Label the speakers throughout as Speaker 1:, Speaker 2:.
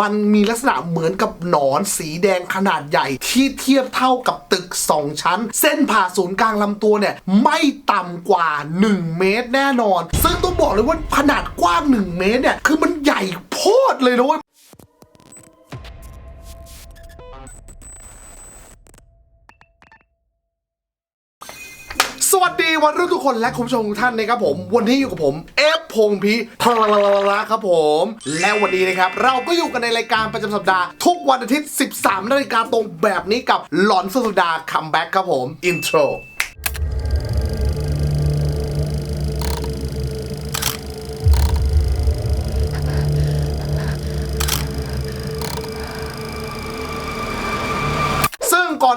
Speaker 1: มันมีลักษณะเหมือนกับหนอนสีแดงขนาดใหญ่ ที่เทียบเท่ากับตึก 2 ชั้น เส้นผ่าศูนย์กลางลำตัวเนี่ย ไม่ต่ำกว่า 1 เมตรแน่นอน ซึ่งต้องบอกเลยว่าขนาดกว้าง 1 เมตรเนี่ย คือมันใหญ่โพดเลยนะเว้ย สวัสดีวันรุ่นทุกคนและคุณผู้ชมทุกท่านนะครับผม วันนี้อยู่กับผมเอฟพงพีทลาครับผม และวันนี้นะครับ เราก็อยู่กันในรายการประจำสัปดาห์ ทุกวันอาทิตย์ 13นาฬิกาตรงแบบนี้กับหลอนสุดสัปดาห์คัมแบ็กครับผมอินโทร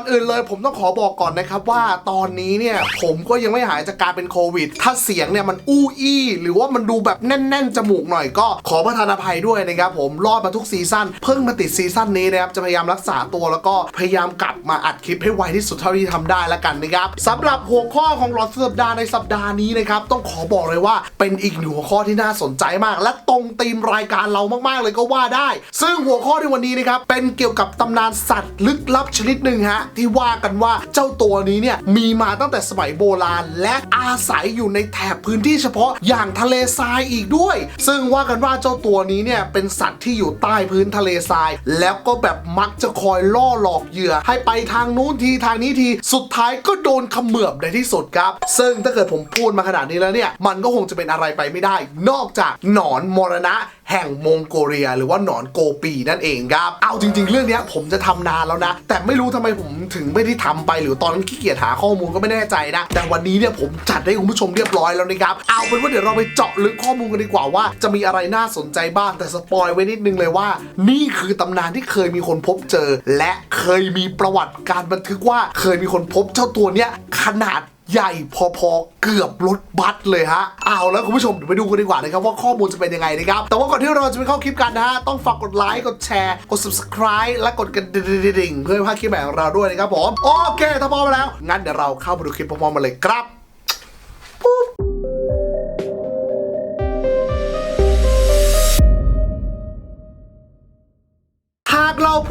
Speaker 1: อื่นเลยผมต้องขอบอกก่อนนะครับว่าตอนนี้เนี่ยผมก็ยังไม่หายจากการเป็นโควิด ถ้าเสียงเนี่ยมันอู้อี้ หรือว่ามันดูแบบแน่น ๆ จมูกหน่อยก็ขอประทานอภัยด้วยนะครับผมรอดมาทุกซีซั่นเพิ่งมาติดซีซั่นนี้นะครับจะพยายามรักษาตัวแล้วก็พยายามกลับมาอัดคลิปให้ไวที่สุดเท่าที่ทำได้ล้วกันนะครับสำหรับหัวข้อของหลอดสัปดาห์ในสัปดาห์นี้นะครับต้องขอบอกเลยว่าเป็นอีกหนึ่งหัวข้อที่น่าสนใจมาก และตรงธีมรายการเรามากๆเลยก็ว่าได้ ซึ่งหัวข้อในวันนี้นะครับเป็นเกี่ยวกับตำนานสัตว์ลึกลับชนิดหนึ่งฮะที่ว่ากันว่าเจ้าตัวนี้เนี่ยมีมาตั้งแต่สมัยโบราณ และอาศัยอยู่ในแถบพื้นที่เฉพาะอย่างทะเลทรายอีกด้วย ซึ่งว่ากันว่าเจ้าตัวนี้เนี่ยเป็นสัตว์ที่อยู่ใต้พื้นทะเลทราย แล้วก็แบบมักจะคอยล่อหลอกเหยื่อ ให้ไปทางนู้นทีทางนี้ทีสุดท้ายก็โดนเขมือบในที่สุดครับ ซึ่งถ้าเกิดผมพูดมาขนาดนี้แล้วเนี่ยมันก็คงจะเป็นอะไรไปไม่ได้ นอกจากหนอนมรณะแห่งมองโกเลีย หรือว่าหนอนโกปีนั่นเองครับ เอาจริง ๆ เรื่องนี้ผมจะทำนานแล้วนะ แต่ไม่รู้ทำไมผมถึงไม่ได้ทำไป หรือตอนนั้นขี้เกียจหาข้อมูลก็ไม่แน่ใจนะ แต่วันนี้เนี่ยผมจัดให้คุณผู้ชมเรียบร้อยแล้วนะครับ เอาเป็นว่าเดี๋ยวเราไปเจาะลึกข้อมูลกันดีกว่าว่า จะมีอะไรน่าสนใจบ้าง แต่สปอยไว้นิดนึงเลยว่า นี่คือตำนานที่เคยมีคนพบเจอ และเคยมีประวัติการบันทึกว่าเคยมีคนพบเจ้าตัวเนี้ยขนาด ใหญ่พอๆ เกือบรถบัสเลยฮะ เอาแล้วคุณผู้ชมเดี๋ยวไปดูกันดีกว่านะครับ ว่าข้อมูลจะเป็นยังไงนะครับ แต่ว่าก่อนที่เราจะไปเข้าคลิปกันนะฮะ ต้องฝากกดไลค์ กดแชร์ กด subscribe และกดกระดิ่งเพื่อไม่พลาดคลิปใหม่ของเราด้วยนะครับผม โอเค ถ้าพร้อมแล้ว งั้นเดี๋ยวเราเข้าไปดูคลิปพร้อมๆมาเลยครับ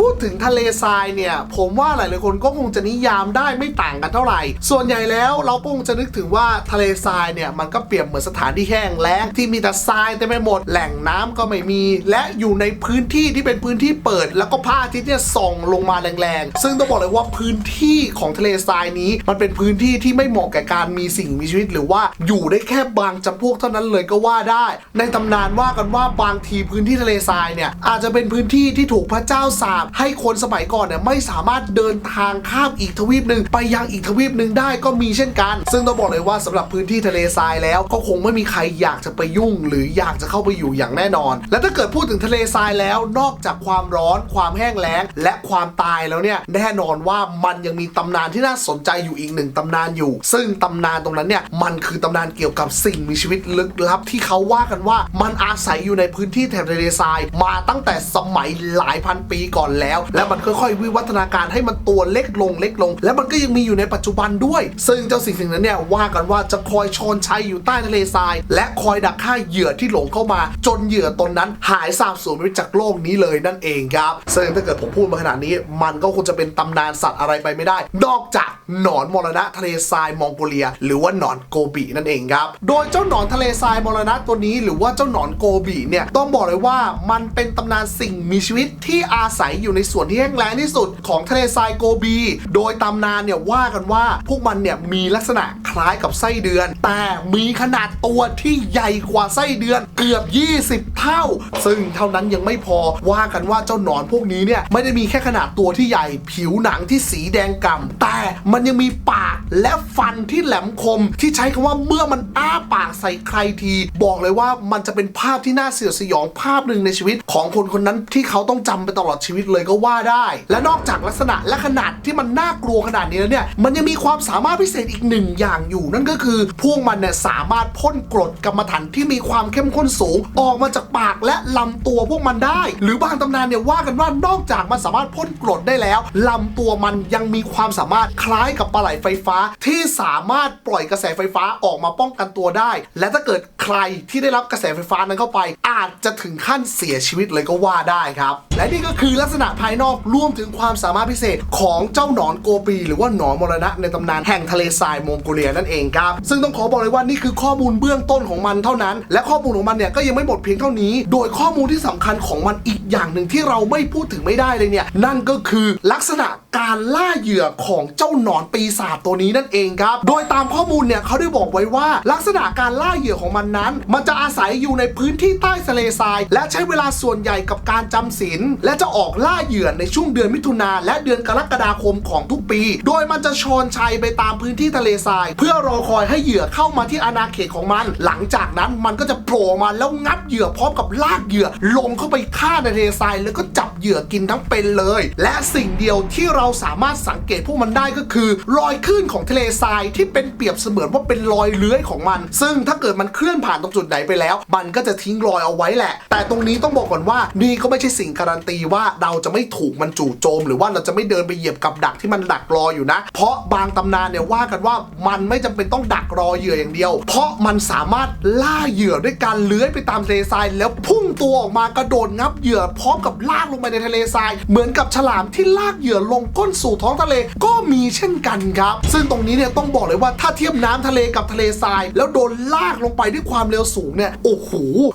Speaker 1: พูดถึงทะเลทรายเนี่ย ผมว่าหลายๆคนก็คงจะนิยามได้ไม่ต่างกันเท่าไหร่ ส่วนใหญ่แล้วเราก็คงจะนึกถึงว่าทะเลทรายเนี่ยมันก็เปรียบเหมือนสถานที่แห้งแล้งที่มีแต่ทรายเต็มไปหมด แหล่งน้ำก็ไม่มี และอยู่ในพื้นที่ที่เป็นพื้นที่เปิด แล้วก็พระอาทิตย์เนี่ยส่องลงมาแรงๆ ซึ่งต้องบอกเลยว่าพื้นที่ของทะเลทรายนี้ มันเป็นพื้นที่ที่ไม่เหมาะแก่การมีสิ่งมีชีวิต หรือว่าอยู่ได้แค่บางจำพวกเท่านั้นเลยก็ว่าได้ ในตำนานว่ากันว่าบางทีพื้นที่ทะเลทรายเนี่ยอาจจะเป็นพื้นที่ที่ถูกพระเจ้าสาปให้คนสมัยก่อนเนี่ยไม่สามารถเดินทางข้ามอีกทวีปหนึ่งไปยังอีกทวีปหนึ่งได้ก็มีเช่นกัน ซึ่งต้องบอกเลยว่าสำหรับพื้นที่ทะเลทรายแล้วก็คงไม่มีใครอยากจะไปยุ่ง หรืออยากจะเข้าไปอยู่อย่างแน่นอน และถ้าเกิดพูดถึงทะเลทรายแล้ว นอกจากความร้อน ความแห้งแล้ง และความตายแล้วเนี่ยแน่นอนว่ามันยังมีตำนานที่น่าสนใจอยู่อีกหนึ่งตำนานอยู่ ซึ่งตำนานตรงนั้นเนี่ยมันคือตำนานเกี่ยวกับสิ่งมีชีวิตลึกลับที่เขาว่ากันว่ามันอาศัยอยู่ในพื้นที่แถบทะเลทราย มาตั้งแต่สมัยหลายพันปีก่อนแล้ว และมันค่อยๆ วิวัฒนาการให้มันตัวเล็กลงเล็กลง และมันก็ยังมีอยู่ในปัจจุบันด้วย ซึ่งเจ้าสิ่งสิ่งนั้นเนี่ยว่ากันว่าจะคอยชอนชัยอยู่ใต้ทะเลทราย และคอยดักฆ่าเหยื่อที่หลงเข้ามา จนเหยื่อตนนั้นหายสาบสูญไปจากโลกนี้เลยนั่นเองครับซึ่งถ้าเกิดผมพูดมาขนาดนี้ มันก็คงจะเป็นตำนานสัตว์อะไรไปไม่ได้ นอกจากหนอนมรณะทะเลทรายมองโกเลีย หรือว่าหนอนโกบีนั่นเองครับ โดยเจ้าหนอนทะเลทรายมรณะตัวนี้ หรือว่าเจ้าหนอนโกบีเนี่ยต้องบอกเลยว่ามันเป็นตำนานสิ่งมีชีวิตที่อาศัยอยู่ในส่วนที่แห้งแล้งที่สุดของทะเลทรายโกบี โดยตำนานเนี่ยว่ากันว่าพวกมันเนี่ยมีลักษณะคล้ายกับไส้เดือน แต่มีขนาดตัวที่ใหญ่กว่าไส้เดือนเกือบ 20 เท่า ซึ่งเท่านั้นยังไม่พอว่ากันว่าเจ้าหนอนพวกนี้เนี่ยไม่ได้มีแค่ขนาดตัวที่ใหญ่ผิวหนังที่สีแดงก่ำแต่มันยังมีปากและฟันที่แหลมคม ที่ใช้คำว่าเมื่อมันอ้าปากใส่ใครที บอกเลยว่ามันจะเป็นภาพที่น่าเสียดสยองภาพหนึ่งในชีวิตของคนคนนั้นที่เขาต้องจำไปตลอดชีวิตเลยก็ว่าได้ และนอกจากลักษณะและขนาดที่มันน่ากลัวขนาดนี้แล้วเนี่ยมันยังมีความสามารถพิเศษอีกหนึ่งอย่างอยู่ นั่นก็คือพวกมันเนี่ยสามารถพ่นกรดกรรมฐานที่มีความเข้มข้นสูง ออกมาจากปากและลำตัวพวกมันได้ หรือบางตำนานเนี่ยว่ากันว่านอกจากมันสามารถพ่นกรดได้แล้วลำตัวมันยังมีความสามารถคล้ายล้ายกับปลาไหลไฟฟ้าที่สามารถปล่อยกระแสไฟฟ้าออกมาป้องกันตัวได้ และถ้าเกิดใครที่ได้รับกระแสไฟฟ้านั้นเข้าไป อาจจะถึงขั้นเสียชีวิตเลยก็ว่าได้ครับ และนี่ก็คือลักษณะภายนอกรวมถึงความสามารถพิเศษของเจ้าหนอนโกปี หรือว่าหนอนมรณะในตำนานแห่งทะเลทรายมองโกเลียนั่นเองครับ ซึ่งต้องขอบอกเลยว่านี่คือข้อมูลเบื้องต้นของมันเท่านั้น และข้อมูลของมันเนี่ยก็ยังไม่หมดเพียงเท่านี้ โดยข้อมูลที่สำคัญของมันอีกอย่างหนึ่งที่เราไม่พูดถึงไม่ได้เลยเนี่ยนั่นก็คือลักษณะ การล่าเหยื่อของเจ้าหนอนปีศาจตัวนี้นั่นเองครับ โดยตามข้อมูลเนี่ยเขาได้บอกไว้ว่า ลักษณะการล่าเหยื่อของมันนั้น มันจะอาศัยอยู่ในพื้นที่ใต้ทะเลทราย และใช้เวลาส่วนใหญ่กับการจำศีลและจะออกล่าเหยื่อในช่วงเดือนมิถุนาและเดือนกรกฎาคมของทุกปี โดยมันจะชอนชัยไปตามพื้นที่ทะเลทราย เพื่อรอคอยให้เหยื่อเข้ามาที่อาณาเขตของมัน หลังจากนั้นมันก็จะโผล่มาแล้วงับเหยื่อพร้อมกับลากเหยื่อลงเข้าไปฆ่าในทะเลทรายแล้วก็จับเหยื่อกินทั้งเป็นเลย และสิ่งเดียวที่เราราสามารถสังเกตพวกมันได้ก็คือ รอยคลื่นของทะเลทรายที่เป็นเปรียบเสมือนว่าเป็นรอยเลื้อยของมัน ซึ่งถ้าเกิดมันเคลื่อนผ่านตรงจุดไหนไปแล้ว มันก็จะทิ้งรอยเอาไว้แหละ แต่ตรงนี้ต้องบอกก่อนว่านี่ก็ไม่ใช่สิ่งการันตีว่าเราจะไม่ถูกมันจู่โจม หรือว่าเราจะไม่เดินไปเหยียบกับดักที่มันดักรออยู่นะ เพราะบางตำนานเนี่ยว่ากันว่ามันไม่จำเป็นต้องดักรอเหยื่ออย่างเดียว เพราะมันสามารถล่าเหยื่อด้วยการเลื้อยไปตามทะเลทรายแล้วพุ่งตัวออกมากระโดดงับเหยื่อพร้อมกับลากลงไปในทะเลทราย เหมือนกับฉลามที่ลากเหยื่อลงก้นสู่ท้องทะเลก็มีเช่นกันครับ ซึ่งตรงนี้เนี่ยต้องบอกเลยว่าถ้าเทียบน้ำทะเลกับทะเลทราย แล้วโดนลากลงไปด้วยความเร็วสูงเนี่ยโอ้โห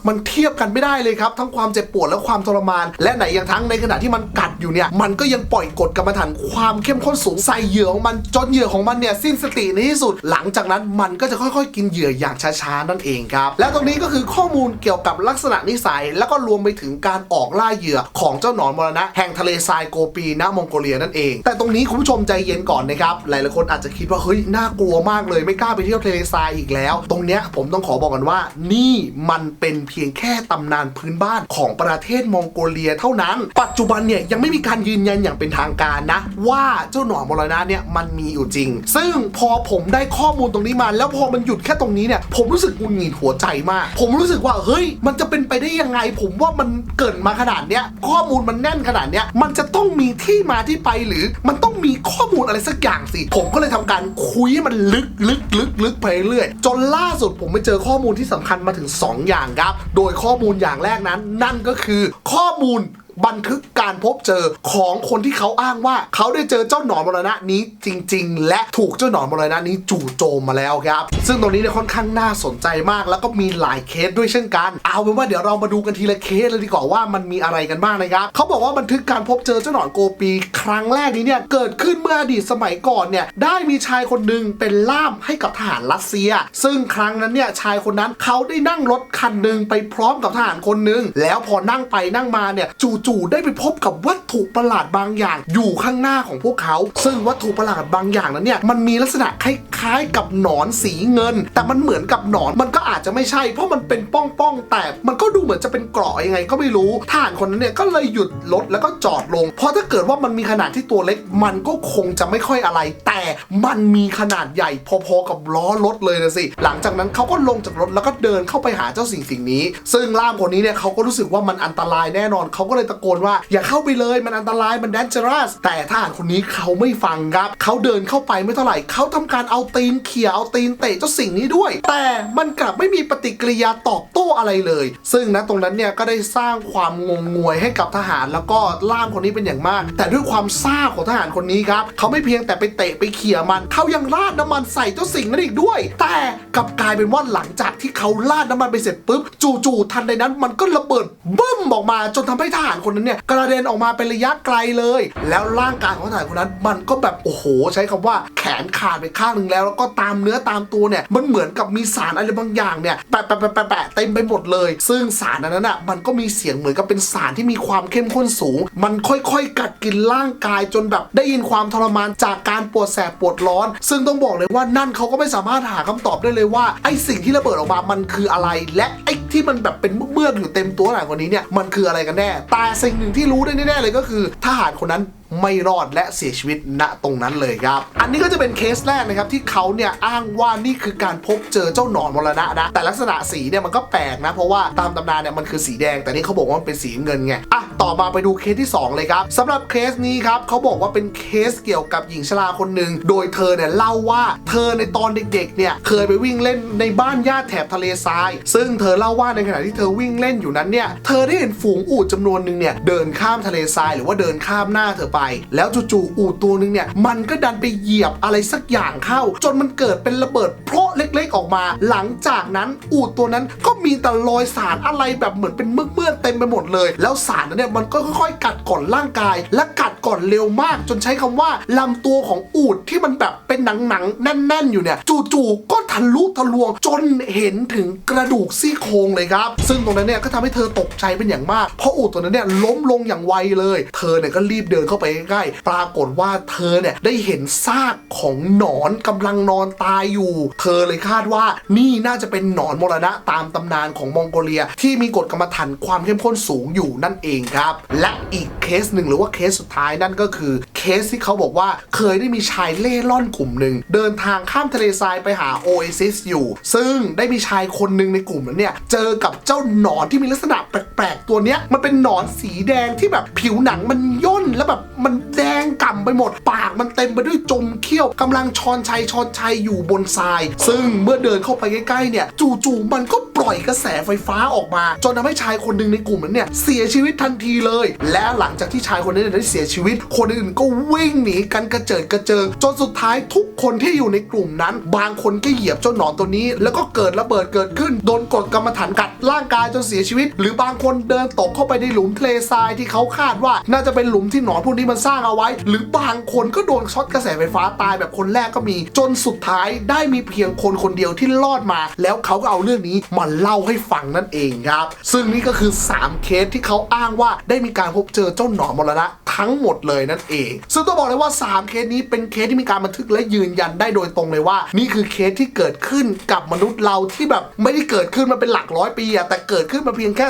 Speaker 1: มันเทียบกันไม่ได้เลยครับ ทั้งความเจ็บปวดและความทรมาน และไหนอย่างทั้งในขณะที่มันกัดอยู่เนี่ยมันก็ยังปล่อยกฎกรรมฐานความเข้มข้นสูงใส่เหยื่อของมันจนเหยื่อของมันเนี่ยสิ้นสติในที่สุด หลังจากนั้นมันก็จะค่อยๆ กินเหยื่ออย่างช้าๆนั่นเองครับและตรงนี้ก็คือข้อมูลเกี่ยวกับลักษณะนิสัย แล้วก็รวมไปถึงการออกล่าเหยื่อของเจ้าหนอนมรณะแห่งทะเลทรายโกปีณมองโกเลียนั่นเองแต่ตรงนี้คุณผู้ชมใจเย็นก่อนนะครับ หลายๆคนอาจจะคิดว่าเฮ้ยน่ากลัวมากเลยไม่กล้าไปเที่ยวทะเลทรายอีกแล้ว ตรงเนี้ยผมต้องขอบอกกันว่า นี่มันเป็นเพียงแค่ตำนานพื้นบ้านของประเทศมองโกเลียเท่านั้น ปัจจุบันเนี่ยยังไม่มีการยืนยันอย่างเป็นทางการนะ ว่าเจ้าหนอนมรณะเนี่ยมันมีอยู่จริง ซึ่งพอผมได้ข้อมูลตรงนี้มา แล้วพอมันหยุดแค่ตรงนี้เนี่ยผมรู้สึกงุนหงิดหัวใจมาก ผมรู้สึกว่าเฮ้ย มันจะเป็นไปได้ยังไง ผมว่ามันเกิดมาขนาดเนี้ยข้อมูลมันแน่นขนาดเนี้ยมันจะต้องมีที่มาที่ไปหรือมันต้องมีข้อมูลอะไรสักอย่างสิ ผมก็เลยทำการคุยให้มันลึกลึกลึกลึกไปเรื่อยจนล่าสุดผมไปเจอข้อมูลที่สำคัญมาถึง 2 อย่างครับ โดยข้อมูลอย่างแรกนั้น นั่นก็คือข้อมูล บันทึกการพบเจอของคนที่เขาอ้างว่า เขาได้เจอเจ้าหนอนมรณะนี้จริง ๆ และถูกเจ้าหนอนมรณะนี้จู่โจมมาแล้วครับ ซึ่งตรงนี้เนี่ยค่อนข้างน่าสนใจมาก แล้วก็มีหลายเคสด้วยเช่นกัน เอาเป็นว่าเดี๋ยวเรามาดูกันทีละเคสเลยดีกว่าว่ามันมีอะไรกันบ้างนะครับเขาบอกว่าบันทึกการพบเจอเจ้าหนอนโกปี ครั้งแรกนี้เนี่ยเกิดขึ้นเมื่ออดีตสมัยก่อนเนี่ยได้มีชายคนหนึ่งเป็นล่ามให้กับทหารรัสเซีย ซึ่งครั้งนั้นเนี่ยชายคนนั้นเขาได้นั่งรถคันหนึ่งไปพร้อมกับทหารคนหนึ่งแล้วพอนั่งไปนั่งมาเนี่ยจู่ๆได้ไปพบกับวัตถุประหลาดบางอย่าง อยู่ข้างหน้าของพวกเขา ซึ่งวัตถุประหลาดบางอย่างนั้นเนี่ยมันมีลักษณะคล้ายๆกับหนอนสีเงิน แต่มันเหมือนกับหนอนมันก็อาจจะไม่ใช่ เพราะมันเป็นป้องๆแต่มันก็ดูเหมือนจะเป็นเกราะยังไงก็ไม่รู้ทหารคนนั้นเนี่ยก็เลยหยุดรถแล้วก็จอดลง เพราะถ้าเกิดว่ามันมีขนาดที่ตัวเล็ก มันก็คงจะไม่ค่อยอะไร แต่มันมีขนาดใหญ่พอๆกับล้อรถเลยนะสิ หลังจากนั้นเขาก็ลงจากรถแล้วก็เดินเข้าไปหาเจ้าสิ่งสิ่งนี้ ซึ่งล่ามคนนี้เนี่ยเขาก็รู้สึกว่ามันอันตรายแน่นอนเขาก็เลยตะโกนว่าอย่าเข้าไปเลยมันอันตรายมัน dangerous แต่ทหารคนนี้เขาไม่ฟังครับเขาเดินเข้าไปไม่เท่าไหร่เขาทำการเอาตีนเขี่ยเอาตีนเตะเจ้าสิ่งนี้ด้วย แต่มันกลับไม่มีปฏิกิริยาตอบโต้อะไรเลย ซึ่งนะตรงนั้นเนี่ยก็ได้สร้างความงงงวยให้กับทหารแล้วก็ล่ามคนนี้เป็นอย่างมาก แต่ด้วยความซ่าของทหารคนนี้ครับเขาไม่เพียงแต่ไปเตะไปเขี่ยมันเขายังราดน้ำมันใส่เจ้าสิ่งนั้นอีกด้วย แต่กลับกลายเป็นว่าหลังจากที่เขาราดน้ำมันไปเสร็จปุ๊บจู่ๆทันใดนั้นมันก็ระเบิดบึ้มออกมาจนทำให้ทหารคนนั้นเนี่ยกระเด็นออกมาเป็นระยะไกลเลย แล้วร่างกายของทหารคนนั้น มันก็แบบโอ้โห ใช้คำว่าแขนขาดไปข้างหนึ่งแล้ว แล้วก็ตามเนื้อตามตัวเนี่ยมันเหมือนกับมีสารอะไรบางอย่างเนี่ยแปะแปะแปะแปะเต็มไปหมดเลย ซึ่งสารนั้นอะมันก็มีเสียงเหมือนกับเป็นสารที่มีความเข้มข้นสูง มันค่อยๆ กัดกินร่างกายจนแบบได้ยินความทรมานจากการปวดแสบปวดร้อน ซึ่งต้องบอกเลยว่านั่นเขาก็ไม่สามารถหาคำตอบได้เลยว่าไอ้สิ่งที่ระเบิดออกมามันคืออะไร และไอ้ที่มันแบบเป็นเมือกๆอยู่เต็มตัวหลังคนนี้เนี่ยมันคืออะไรกันแน่แต่สิ่งหนึ่งที่รู้ได้แน่ๆเลยก็คือทหารคนนั้น ไม่รอดและเสียชีวิตณตรงนั้นเลยครับ อันนี้ก็จะเป็นเคสแรกนะครับที่เขาเนี่ยอ้างว่านี่คือการพบเจอเจ้าหนอนมรณะนะ แต่ลักษณะสีเนี่ยมันก็แปลกนะ เพราะว่าตามตำนานเนี่ยมันคือสีแดง แต่นี่เขาบอกว่ามันเป็นสีเงินไง อะ ต่อมาไปดูเคสที่ 2 เลยครับสำหรับเคสนี้ครับเขาบอกว่าเป็นเคสเกี่ยวกับหญิงชราคนหนึ่งโดยเธอเนี่ยเล่าว่าเธอในตอนเด็กๆเนี่ยเคยไปวิ่งเล่นในบ้านญาติแถบทะเลทราย ซึ่งเธอเล่าว่าในขณะที่เธอวิ่งเล่นอยู่นั้นเนี่ยเธอได้เห็นฝูงอูฐจำนวนหนึ่งเนี่ยเดินข้ามทะเลทรายหรือว่าเดินข้ามหน้าเธอไปแล้วจู่ๆอูตัวหนึ่งเนี่ยมันก็ดันไปเหยียบอะไรสักอย่างเข้า จนมันเกิดเป็นระเบิดเพราะเล็กๆออกมา หลังจากนั้นอูตัวนั้นก็มีแต่รอยสารอะไรแบบเหมือนเป็นเมื่อๆเต็มไปหมดเลย แล้วสารนั้นเนี่ยมันก็ค่อยๆ กัดก่อนร่างกาย และกัดก่อนเร็วมาก จนใช้คำว่าลำตัวของอูฐที่มันแบบเป็นหนังๆแน่น ๆ อยู่เนี่ยจู่ๆก็ทะลุทะลวงจนเห็นถึงกระดูกซี่โครงเลยครับ ซึ่งตรงนั้นเนี่ยก็ทำให้เธอตกใจเป็นอย่างมาก เพราะอูฐตัวนั้นเนี่ยล้มลงอย่างไวเลย เธอเนี่ยก็รีบเดินเข้าไปใกล้ๆ ปรากฏว่าเธอเนี่ยได้เห็นซากของหนอนกำลังนอนตายอยู่ เธอเลยคาดว่านี่น่าจะเป็นหนอนมรณะตามตำนานของมองโกเลีย ที่มีกฎกรรมฐานความเข้มข้นสูงอยู่นั่นเองครับ และอีกเคสหนึ่งหรือว่าเคสสุดท้ายนั่นก็คือเคสที่เขาบอกว่าเคยได้มีชายเล่ร่อนกลุ่มหนึ่งเดินทางข้ามทะเลทรายไปหาโอเอซิสอยู่ ซึ่งได้มีชายคนหนึ่งในกลุ่มนั้นเนี่ยเจอกับเจ้าหนอนที่มีลักษณะแปลกๆตัวเนี้ยมันเป็นหนอนสีแดงที่แบบผิวหนังมันย่น แล้วแบบมันแดงก่ำไปหมด ปากมันเต็มไปด้วยจมเขี้ยวกำลังชอนชัยชอนชัยอยู่บนทราย ซึ่งเมื่อเดินเข้าไปใกล้ๆเนี่ย จู่ๆมันก็ปล่อยกระแสไฟฟ้าออกมา จนทำให้ชายคนหนึ่งในกลุ่มนั้นเนี่ยเสียชีวิตทันทีเลย และหลังจากที่ชายคนนั้นได้เสียชีวิต คนอื่นก็วิ่งหนีกันกระเจิดกระเจิง จนสุดท้ายทุกคนที่อยู่ในกลุ่มนั้น บางคนก็เหยียบเจ้าหนอนตัวนี้ แล้วก็เกิดระเบิดเกิดขึ้นโดนกดกรรมฐานกัดร่างกายจนเสียชีวิต หรือบางคนเดินตกเข้าไปในหลุมทะเลทรายที่เขาคาดว่า น่าจะเป็นหลุมที่หนอนพวกนี้มันสร้างเอาไว้ หรือบางคนก็โดนช็อตกระแสไฟฟ้าตายแบบคนแรกก็มี จนสุดท้ายได้มีเพียงคนคนเดียวที่รอดมา แล้วเขาก็เอาเรื่องนี้มาเล่าให้ฟังนั่นเองครับ ซึ่งนี่ก็คือ 3 เคสที่เขาอ้างว่าได้มีการพบเจอเจ้าหนอนมรณะทั้งหมดเลยนั่นเอง ซึ่งต้องบอกเลยว่า 3 เคสนี้เป็นเคสที่มีการบันทึกและยืนยันได้โดยตรงเลยว่า นี่คือเคสที่เกิดขึ้นกับมนุษย์เราที่แบบไม่ได้เกิดขึ้นมาเป็นหลักร้อยปีอะแต่เกิดขึ้นมาเพียงแค่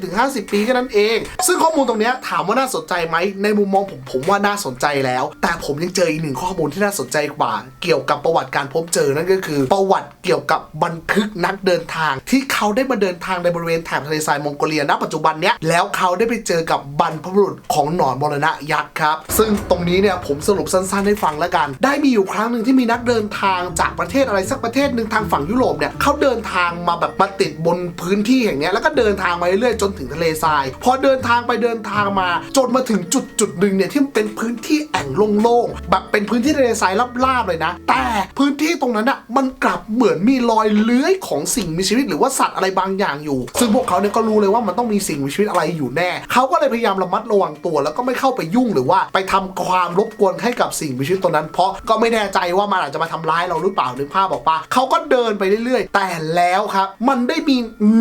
Speaker 1: 30-50 ปีแค่นั้นเอง ซึ่งข้อมูลตรงนี้ถามว่าน่าสนใจไหมในมุมมองผมผมว่าน่าสนใจแล้ว แต่ผมยังเจออีกหนึ่งข้อมูลที่น่าสนใจกว่า เกี่ยวกับประวัติการพบเจอนั่นก็คือ ประวัติเกี่ยวกับบันทึกนักเดินทาง ที่เขาได้มาเดินทางในบริเวณแถบทะเลทรายมองโกเลียณปัจจุบันเนี้ยแล้วเขาได้ไปเจอกับบรรพบุรุษของหนอนมรณะยักษ์ครับ ซึ่งตรงนี้เนี่ยผมสรุปสั้นๆให้ฟังแล้วกัน ได้มีอยู่ครั้งหนึ่งที่มีนักเดินทางจากประเทศอะไรสักประเทศหนึ่งทางฝั่งยุโรปเนี่ยเขาเดินทางมาแบบมาติดบนพื้นที่แห่งเนี้ยแล้วก็เดินทางมาเรื่อยๆจนถึงทะเลทราย พอเดินทางไปเดินทางมาจนมาถึงจุดจุดๆหนึ่งเนี่ยที่มันเป็นพื้นที่แอ่งโล่งๆแบบเป็นพื้นที่ทะเลทรายราบๆเลยนะ แต่พื้นที่ตรงนั้นอะมันกลับเหมือนมีรอยเลื้อยของสิ่งมีชีวิตหรือว่าสัตว์อะไรบางอย่างอยู่ ซึ่งพวกเขาเนี่ยก็รู้เลยว่ามันต้องมีสิ่งมีชีวิตอะไรอยู่แน่ เขาก็เลยพยายามระมัดระวังตัว แล้วก็ไม่เข้าไปยุ่งหรือว่าไปทำความรบกวนให้กับสิ่งมีชีวิตตัวนั้น เพราะก็ไม่แน่ใจว่ามันอาจจะมาทำร้ายเราหรือเปล่านึกภาพบอกปะเขาก็เดินไปเรื่อยๆ แต่แล้วครับ มันได้มี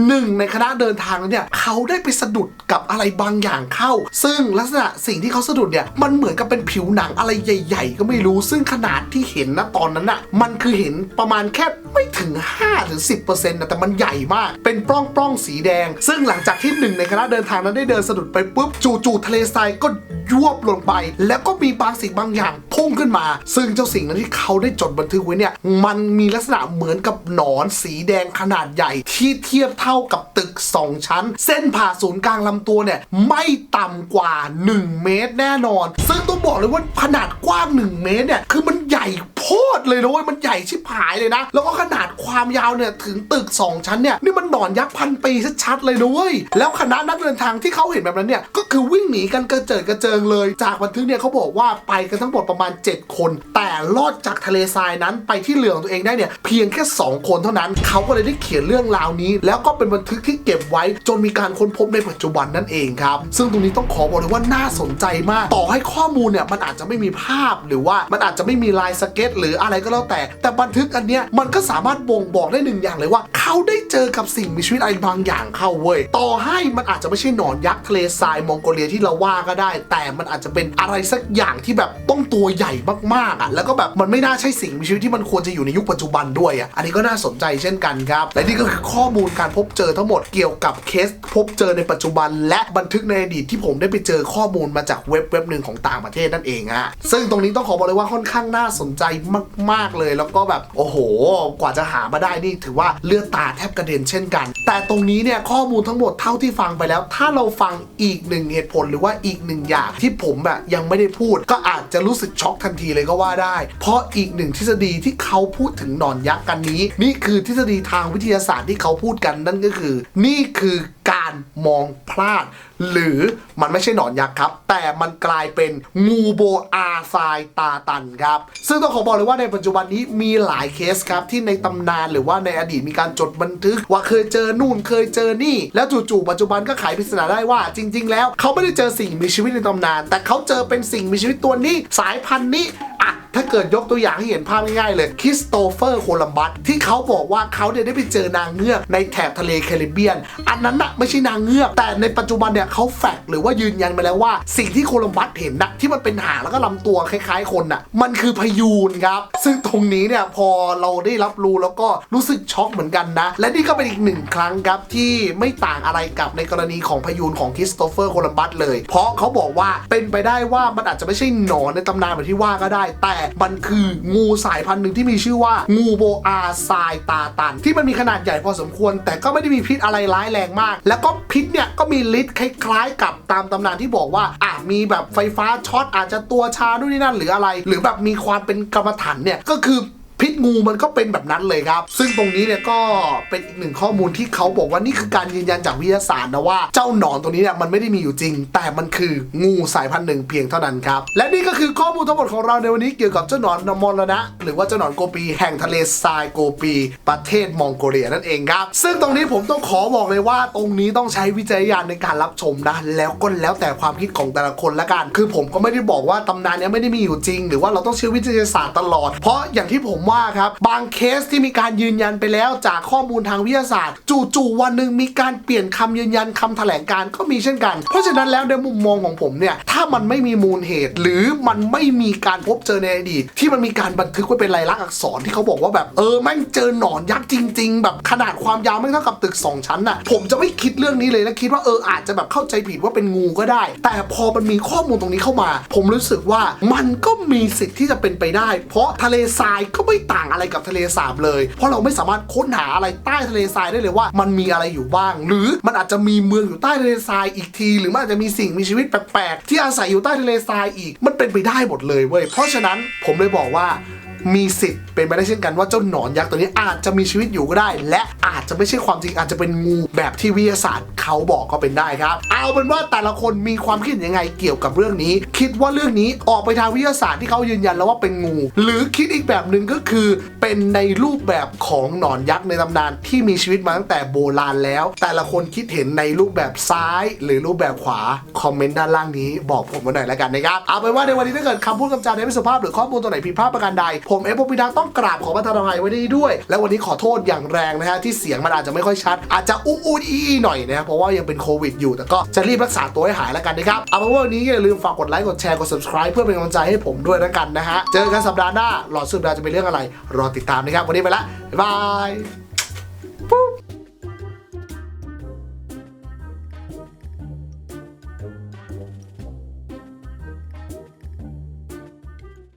Speaker 1: หนึ่งในคณะเดินทางนั้นเนี่ยเขาได้ไปสะดุดกับอะไรบางอย่างเข้า ซึ่งลักษณะสิ่งที่เขาสะดุดเนี่ยมันเหมือนกับเป็นผิวหนังอะไรใหญ่ ๆ ก็ไม่รู้ซึ่งขนาดที่เห็นนะตอนนั้นอะมันคือเห็นประมาณแค่ไม่ถึง5หรือ10%นะแต่มันใหญ่มาก เป็นปล้องปล้องๆสีแดง ซึ่งหลังจากที่หนึ่งในคณะเดินทางนั้นได้เดินสะดุดไปปุ๊บจู่ๆทะเลทรายก็ ยวบลงไป แล้วก็มีบางสิ่งบางอย่างพุ่งขึ้นมา ซึ่งเจ้าสิ่งนั้นที่เขาได้จดบันทึกไว้เนี่ย มันมีลักษณะเหมือนกับหนอนสีแดงขนาดใหญ่ ที่เทียบเท่ากับตึก 2 ชั้น เส้นผ่าศูนย์กลางลำตัวเนี่ย ไม่ต่ำกว่า 1 เมตรแน่นอน ซึ่งต้องบอกเลยว่าขนาดกว้าง 1 เมตรเนี่ยคือมันใหญ่ โพดเลยนะเว้ยมันใหญ่ชิบหายเลยนะ แล้วก็ขนาดความยาวเนี่ยถึงตึก 2 ชั้นเนี่ยนี่มันหนอนยักษ์พันปีชัดๆเลยนะเว้ยแล้วคณะนักเดินทางที่เขาเห็นแบบนั้นเนี่ยก็คือวิ่งหนีกันกระเจิดกระเจิงเลย จากบันทึกเนี่ยเขาบอกว่าไปกันทั้งหมดประมาณ 7 คน แต่รอดจากทะเลทรายนั้นไปที่เรือของตัวเองได้เนี่ยเพียงแค่ 2 คนเท่านั้นเขาก็เลยได้เขียนเรื่องราวนี้ แล้วก็เป็นบันทึกที่เก็บไว้ จนมีการค้นพบในปัจจุบันนั่นเองครับซึ่งตรงนี้ต้องขอบอกเลยว่าน่าสนใจมาก ต่อให้ข้อมูลเนี่ยมันอาจจะไม่มีภาพหรือว่ามันอาจจะไม่มีลายสเก็ตหรืออะไรก็แล้วแต่ แต่บันทึกอันเนี้ยมันก็สามารถบ่งบอกได้หนึ่งอย่างเลยว่า เขาได้เจอกับสิ่งมีชีวิตอะไรบางอย่างเข้าเว้ยต่อให้มันอาจจะไม่ใช่หนอนยักษ์ทะเลทรายมองโกเลียที่เราว่าก็ได้ แต่มันอาจจะเป็นอะไรสักอย่างที่แบบต้องตัวใหญ่มากๆอะแล้วก็แบบมันไม่น่าใช่สิ่งมีชีวิตที่มันควรจะอยู่ในยุคปัจจุบันด้วยอะอันนี้ก็น่าสนใจเช่นกันครับและนี่ก็คือข้อมูลการพบเจอทั้งหมดเกี่ยวกับเคส พบเจอในปัจจุบัน และบันทึกในอดีตที่ผมได้ไปเจอข้อมูลมาจากเว็บเว็บหนึ่งของต่างประเทศนั่นเองฮะซึ่งตรงนี้ต้องขอบอกเลยว่าค่อนข้างน่าสนใจมาก ๆเลย แล้วก็แบบโอ้โห กว่าจะหามาได้นี่ถือว่าเลือดตาแทบกระเด็นเช่นกัน แต่ตรงนี้เนี่ยข้อมูลทั้งหมดเท่าที่ฟังไปแล้ว ถ้าเราฟังอีกหนึ่งเหตุผลหรือว่าอีกหนึ่งอย่างที่ผมแบบยังไม่ได้พูด ก็อาจจะรู้สึกช็อกทันทีเลยก็ว่าได้ เพราะอีกหนึ่งทฤษฎีที่เขาพูดถึงหนอนยักษ์กันนี้ นี่คือทฤษฎีทางวิทยาศาสตร์ที่เขาพูดกันนั่นก็คือ นี่คือ การมองพลาด หรือมันไม่ใช่หนอนยักษ์ครับ แต่มันกลายเป็นงูโบอาซายตาตันครับ ซึ่งต้องขอบอกเลยว่าในปัจจุบันนี้มีหลายเคสครับ ที่ในตำนานหรือว่าในอดีตมีการจดบันทึก ว่าเคยเจอนู่นเคยเจอนี่ แล้วจู่ๆปัจจุบันก็ไขปริศนาได้ว่า จริง ๆ แล้วเขาไม่ได้เจอสิ่งมีชีวิตในตำนาน แต่เขาเจอเป็นสิ่งมีชีวิตตัวนี้ สายพันธุ์นี้อะ ถ้าเกิดยกตัวอย่างให้เห็นภาพง่ายๆเลยคริสโตเฟอร์โคลัมบัสที่เขาบอกว่าเขาเนี่ยได้ไปเจอนางเงือกในแถบทะเลแคริบเบียน อันนั้นน่ะไม่ใช่นางเงือก แต่ในปัจจุบันเนี่ยเขาแฟกหรือว่ายืนยันมาแล้วว่า สิ่งที่โคลัมบัสเห็นนะที่มันเป็นหางแล้วก็ลำตัวคล้ายๆคนน่ะมันคือพยูนครับ ซึ่งตรงนี้เนี่ยพอเราได้รับรู้แล้วก็รู้สึกช็อกเหมือนกันนะ และนี่ก็เป็นอีกหนึ่งครั้งครับที่ไม่ต่างอะไรกับในกรณีของพยูนของคริสโตเฟอร์โคลัมบัสเลย เพราะเขาบอกว่าเป็นไปได้ว่ามันอาจจะไม่ใช่หนอนในตำนานแบบที่ว่าก็ได้ แต่มันคืองูสายพันธุ์หนึ่งที่มีชื่อว่า งูโบอาซายตาตัน ที่มันมีขนาดใหญ่พอสมควร แต่ก็ไม่ได้มีพิษอะไรร้ายแรงมาก แล้วก็พิษเนี่ยก็มีฤทธิ์คล้ายๆ กับตามตำนานที่บอกว่าอะมีแบบไฟฟ้าช็อตอาจจะตัวชาด้วยนี่นั่นหรืออะไร หรือแบบมีความเป็นกรรมฐานเนี่ยก็คือ พิษงูมันก็เป็นแบบนั้นเลยครับ ซึ่งตรงนี้เนี่ยก็เป็นอีกหนึ่งข้อมูลที่เขาบอกว่านี่คือการยืนยันจากวิทยาศาสตร์นะว่าเจ้าหนอนตัวนี้เนี่ยมันไม่ได้มีอยู่จริง แต่มันคืองูสายพันธุ์หนึ่งเพียงเท่านั้นครับ และนี่ก็คือข้อมูลทั้งหมดของเราในวันนี้เกี่ยวกับเจ้าหนอนนมรณะหรือว่าเจ้าหนอนโกปีแห่งทะเลทรายโกปี ประเทศมองโกเลียนั่นเองครับ ซึ่งตรงนี้ผมต้องขอบอกเลยว่าตรงนี้ต้องใช้วิจารณญาณในการรับชมนะ แล้วก็แล้วแต่ความคิดของแต่ละคนละกัน คือผมก็ไม่ได้บอกว่าตำนานนี้ไม่ได้มีอยู่จริง หรือว่าเราต้องเชื่อวิทยาศาสตร์ตลอด เพราะอย่างที่ผมว่าครับบางเคสที่มีการยืนยันไปแล้วจากข้อมูลทางวิทยาศาสตร์ จู่ๆวันหนึ่งมีการเปลี่ยนคำยืนยันคำแถลงการก็มีเช่นกัน เพราะฉะนั้นแล้วในมุมมองของผมเนี่ยถ้ามันไม่มีมูลเหตุ หรือมันไม่มีการพบเจอในอดีตที่มันมีการบันทึกไว้เป็นลายลักษณ์อักษรที่เขาบอกว่าแบบเออแม่งเจอหนอนยักษ์จริง ๆ แบบขนาดความยาวไม่เท่ากับตึก 2 ชั้นน่ะผมจะไม่คิดเรื่องนี้เลยแล้วคิดว่าเอออาจจะแบบเข้าใจผิดว่าเป็นงูก็ได้ แต่พอมันมีข้อมูลตรงนี้เข้ามา ผมรู้สึกว่ามันก็มีสิทธิ์ที่จะเป็นไปได้ เพราะทะเลทรายก็ไม่ต่างอะไรกับทะเลสาบเลย เพราะเราไม่สามารถค้นหาอะไรใต้ทะเลทรายได้เลยว่า มันมีอะไรอยู่บ้าง หรือมันอาจจะมีเมืองอยู่ใต้ทะเลทรายอีกที หรือมันอาจจะมีสิ่งมีชีวิตแปลกๆที่อาศัยอยู่ใต้ทะเลทรายอีก มันเป็นไปได้หมดเลยเว้ยเพราะฉะนั้นผมเลยบอกว่า มีสิทธิ์เป็นไปได้เช่นกันว่าเจ้าหนอนยักษ์ตัวนี้อาจจะมีชีวิตอยู่ก็ได้ และอาจจะไม่ใช่ความจริงอาจจะเป็นงูแบบที่วิทยาศาสตร์เขาบอกก็เป็นได้ครับ เอาเป็นว่าแต่ละคนมีความคิดยังไงเกี่ยวกับเรื่องนี้ คิดว่าเรื่องนี้ออกไปทางวิทยาศาสตร์ที่เขายืนยันแล้วว่าเป็นงู หรือคิดอีกแบบหนึ่งก็คือ เป็นในรูปแบบของหนอนยักษ์ในตำนานที่มีชีวิตมาตั้งแต่โบราณแล้ว แต่ละคนคิดเห็นในรูปแบบซ้าย หรือรูปแบบขวาคอมเมนต์ด้านล่างนี้ บอกผมมาหน่อยแล้วกันนะครับเอาเป็นว่าในวันนี้ถ้าเกิดคำพูดคำจาในไม่สุภาพหรือข้อมูลตัวไหนผิดพลาดประการใดผมมเอฟพีดังต้องกราบขอประทานอภัยไว้ด้ด้วย และวันนี้ขอโทษอย่างแรงนะฮะที่เสียงมันอาจจะไม่ค่อยชัด อาจจะอู้อู้อีอีหน่อยนะเพราะว่ายังเป็นโควิดอยู่แต่ก็จะรีบรักษาตัวให้หายแล้วกันนะครับเอาเป็นว่าวันนี้อย่าลืมฝากกดไลค์กดแชร์กด subscribe เพื่อเป็นกำลังใจให้ผมด้วยแล้วกันนะฮะเจอกันสัปดาห์หน้าหลอดสุดาจะเป็นเรื่องอะไร รอติดตามนะครับวันนี้ไปละบ๊ายบาย